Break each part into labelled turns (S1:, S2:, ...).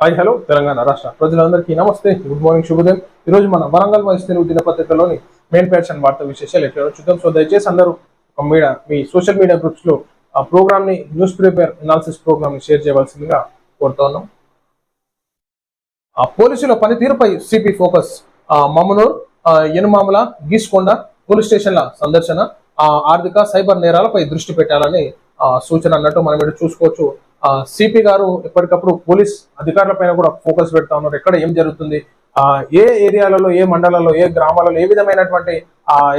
S1: Hi hello Telangana రాష్ట్ర ప్రజలందరికీ నమస్తే గుడ్ మార్నింగ్ శుభోదయం. ఈరోజు మన వరంగల్ వాయిస్ తెలుగు దినపత్రికలోని మెయిన్ ప్యాషన్ వార్త విశేషాలు ఎట్లా చూద్దాం. సో దయచేసి అందరూ మీడియా మీ సోషల్ మీడియా గ్రూప్స్లో ఆ ప్రోగ్రామ్ని న్యూస్ పేపర్ అనాలిసిస్ ప్రోగ్రామ్ని షేర్ చేయవలసిందిగా కోరుతా ఉన్నాం. ఆ పోలీసుల పనితీరుపై సిపి ఫోకస్ ఆ మమనూర్ యనుమామల గీస్కొండ పోలీస్ స్టేషన్ల సందర్శన ఆ ఆర్థిక సైబర్ నేరాలపై దృష్టి పెట్టాలని ఆ సూచన అన్నట్టు మనం చూసుకోవచ్చు. సిపి గారు ఎప్పటికప్పుడు పోలీస్ అధికారుల పైన కూడా ఫోకస్ పెడతా ఉన్నారు. ఎక్కడ ఏం జరుగుతుంది? ఏ ఏరియాలలో ఏ మండలాల్లో ఏ గ్రామాలలో ఏ విధమైనటువంటి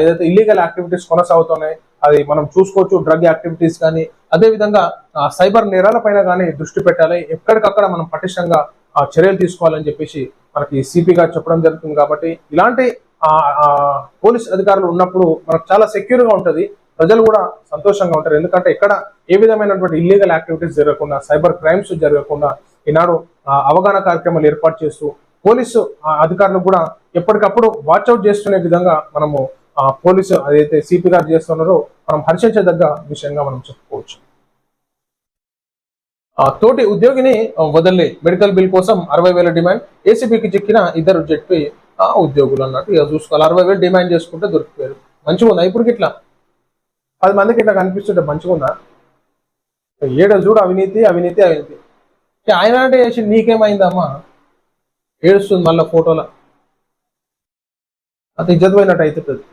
S1: ఏదైతే ఇల్లీగల్ యాక్టివిటీస్ కొనసాగుతున్నాయి అది మనం చూసుకోవచ్చు. డ్రగ్ యాక్టివిటీస్ కానీ అదే విధంగా సైబర్ నేరాల పైన కానీ దృష్టి పెట్టాలి. ఎక్కడికక్కడ మనం పటిష్టంగా చర్యలు తీసుకోవాలని చెప్పేసి మనకి సిపి గారు చెప్పడం జరుగుతుంది కాబట్టి ఇలాంటి పోలీస్ అధికారులు ఉన్నప్పుడు మనకు చాలా సెక్యూర్గా ఉంటుంది. ప్రజలు కూడా సంతోషంగా ఉంటారు. ఎందుకంటే ఇక్కడ ఏ విధమైనటువంటి ఇల్లీగల్ యాక్టివిటీస్ జరగకుండా సైబర్ క్రైమ్స్ జరగకుండా ఈనాడు ఆ, అవగాహన కార్యక్రమాలు ఏర్పాటు చేస్తూ పోలీసు ఆ, అధికారులు కూడా ఎప్పటికప్పుడు వాచ్అవుట్ చేస్తునే విధంగా మనము పోలీసు అదైతే సిపి గారు చేస్తున్నారో మనం హర్షించదగ్గ విషయంగా మనం చెప్పుకోవచ్చు. ఆ, తోటి ఉద్యోగిని ఆ, మెడికల్ బిల్ కోసం అరవై వేల డిమాండ్ ఏసీబీకి చిక్కిన ఇద్దరు జడ్పీ ఆ, ఉద్యోగులు అన్నట్టు ఇక చూసుకోవాలి. అరవై వేలు డిమాండ్ చేసుకుంటే దొరికిపోయారు. మంచిగా ఉంది ఇప్పుడు ఇట్లా పది మందికి ఇట్లా కనిపిస్తుంటే మంచిగా ఏడ చూడు అవినీతి అవినీతి అవినీతి. ఆయన అంటే చేసి నీకేమైందమ్మా ఏడుస్తుంది మళ్ళీ ఫోటోలో. అది ఇజ్జతమైనట్టు పోయినట్టు అవుతుంది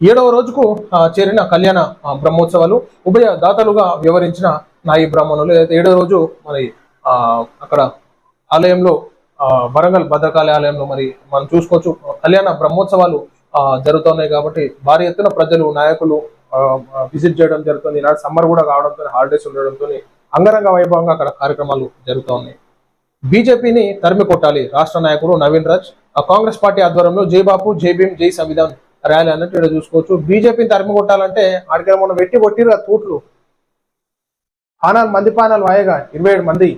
S1: ఏడవ రోజుకు ఆ, చేరిన కళ్యాణ బ్రహ్మోత్సవాలు ఉభయ దాతలుగా వివరించిన నాయి బ్రాహ్మణులు. ఏదైతే ఏడవ రోజు మరి ఆ, అక్కడ ఆలయంలో ఆ, వరంగల్ భద్రకాళి ఆలయంలో మరి మనం చూసుకోవచ్చు కళ్యాణ బ్రహ్మోత్సవాలు జరుగుతున్నాయి కాబట్టి భారీ ఎత్తున ప్రజలు నాయకులు విజిట్ చేయడం జరుగుతుంది. ఈనాడు సమ్మర్ కూడా కావడంతో హాలిడేస్ ఉండడంతో అంగరంగ వైభవంగా అక్కడ కార్యక్రమాలు జరుగుతూ ఉన్నాయి బీజేపీని తరిమి కొట్టాలి. రాష్ట్ర నాయకుడు నవీన్ రాజ్ ఆ కాంగ్రెస్ పార్టీ ఆధ్వర్యంలో జై బాపు జై భీమ్ జై సంవిధాన్ ర్యాలీ అన్నట్టు ఇక్కడ చూసుకోవచ్చు. బీజేపీని తరిమి కొట్టాలంటే ఆడికి మనం వెట్టి కొట్టిరు తూట్లు. పానాలు మంది పానాలు వాయగా ఇరవై ఏడు మంది.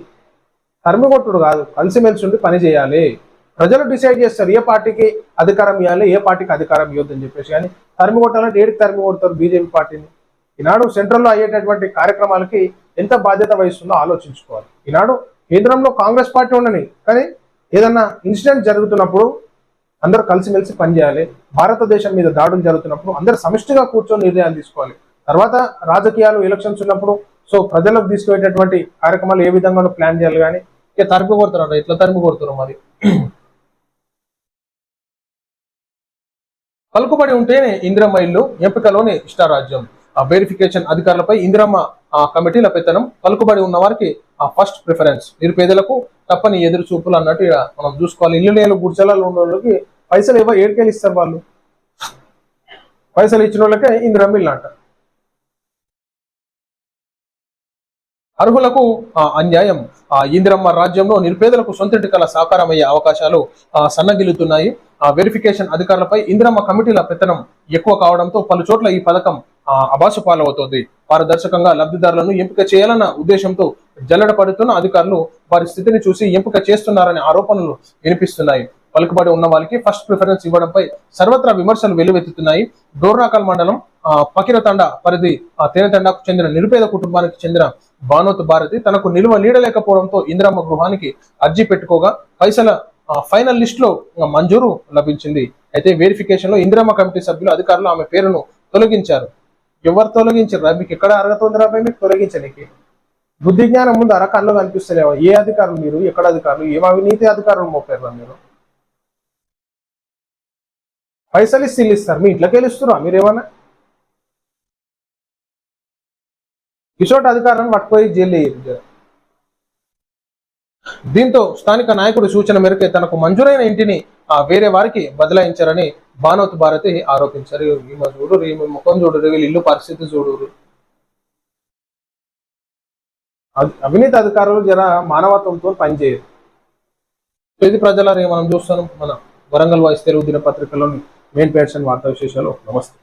S1: తరిమి కొట్టుడు కాదు. కలిసిమెలిసి ఉండి పని చేయాలి. ప్రజలు డిసైడ్ చేస్తారు ఏ పార్టీకి అధికారం ఇవ్వాలి ఏ పార్టీకి అధికారం ఇవ్వద్దు అని చెప్పేసి. కానీ తరిమి కొట్టాలంటే ఏడికి తరిమి కొడతారు బీజేపీ పార్టీని? ఈనాడు సెంట్రల్లో అయ్యేటటువంటి కార్యక్రమాలకి ఎంత బాధ్యత వహిస్తుందో ఆలోచించుకోవాలి. ఈనాడు కేంద్రంలో కాంగ్రెస్ పార్టీ ఉండని కానీ ఏదన్నా ఇన్సిడెంట్ జరుగుతున్నప్పుడు అందరూ కలిసిమెలిసి పనిచేయాలి. భారతదేశం మీద దాడులు జరుగుతున్నప్పుడు అందరూ సమిష్టిగా కూర్చొని నిర్ణయాలు తీసుకోవాలి. తర్వాత రాజకీయాలు ఎలక్షన్స్ ఉన్నప్పుడు సో ప్రజలకు తీసుకునేటటువంటి కార్యక్రమాలు ఏ విధంగా ప్లాన్ చేయాలి కానీ ఇక తరిమి కొడుతున్నారు ఇట్లా తరిమి కొడుతున్నారు మరి? పలుకుబడి ఉంటేనే ఇందిరమ్మ ఇల్లు ఎంపికలోని ఇష్టారాజ్యం. ఆ వెరిఫికేషన్ అధికారులపై ఇందిరమ్మ ఆ, కమిటీల పెత్తనం పలుకుబడి ఉన్న వారికి ఆ ఫస్ట్ ప్రిఫరెన్స్ నిరుపేదలకు తప్పని ఎదురు చూపులు అన్నట్టు మనం చూసుకోవాలి. ఇల్లు లేని గుడిసెలలో ఉన్న వాళ్ళకి పైసలు ఇవ్వ ఏడుకేలు ఇస్తారు వాళ్ళు. పైసలు ఇచ్చిన వాళ్ళకే ఇందిరమ్మ ఇల్లు అంట. అర్హులకు ఆ, అన్యాయం. ఆ, ఇందిరమ్మ రాజ్యంలో నిరుపేదలకు సొంతింటి కల సాకారం అయ్యే అవకాశాలు ఆ, సన్నగిల్లుతున్నాయి. వెరిఫికేషన్ అధికారులపై ఇందిరమ్మ కమిటీల పెత్తనం ఎక్కువ కావడంతో పలు చోట్ల ఈ పథకం ఆ, అబాసు పాలవుతోంది. పారదర్శకంగా లబ్ధిదారులను ఎంపిక చేయాలన్న ఉద్దేశంతో జల్లడ పడుతున్న అధికారులు వారి స్థితిని చూసి ఎంపిక చేస్తున్నారనే ఆరోపణలు వినిపిస్తున్నాయి. పలుకుబడి ఉన్న వారికి ఫస్ట్ ప్రిఫరెన్స్ ఇవ్వడంపై సర్వత్రా విమర్శలు వెల్లువెత్తుతున్నాయి. డోర్నాకల్ మండలం పకిరతండ పరిధి ఆ, చెందిన నిరుపేద కుటుంబానికి చెందిన భానోత్ భారతి తనకు నిలువ నీడలేకపోవడంతో ఇందిరమ్మ గృహానికి అర్జీ పెట్టుకోగా పైసల ఫైనల్ లిస్ట్లో మంజూరు లభించింది. అయితే వెరిఫికేషన్లో ఇందిరమ్మ కమిటీ సభ్యులు అధికారులు ఆమె పేరును తొలగించారు. ఎవరు తొలగించారు? మీకు ఎక్కడ అర్హత ఉంది రాబాయి మీకు తొలగించడానికి బుద్ధి జ్ఞానం ముందు అరకాల్లో కనిపిస్తలేవా? ఏ అధికారులు మీరు? ఎక్కడ అధికారులు? ఏం అవినీతి అధికారులు మోపారు మీరు? పైసలు ఇస్తే ఇల్లు ఇస్తారు. మీ ఇంట్లోకి వెళ్ళిస్తురా మీరు ఏమన్నా? కిషోట్ అధికారాన్ని పట్టుకొని జైలు వేయరు. దీంతో స్థానిక నాయకుడు సూచన మేరకు తనకు మంజూరైన ఇంటిని వేరే వారికి బదలాయించారని బానోత్ భారతి ఆరోపించారు. ఈమె చూడు ఈమె ముఖం చూడు వీళ్ళ ఇల్లు పరిస్థితి చూడరు అవినీతి అధికారులు జర మానవత్వంతో పనిచేయరు. ఇది ప్రజల మనం చూస్తాం మన వరంగల్ వాయిస్ తెలుగు దినపత్రికలోని మెయిన్ పేర్షన్ వార్తా విశేషాలు. నమస్తే.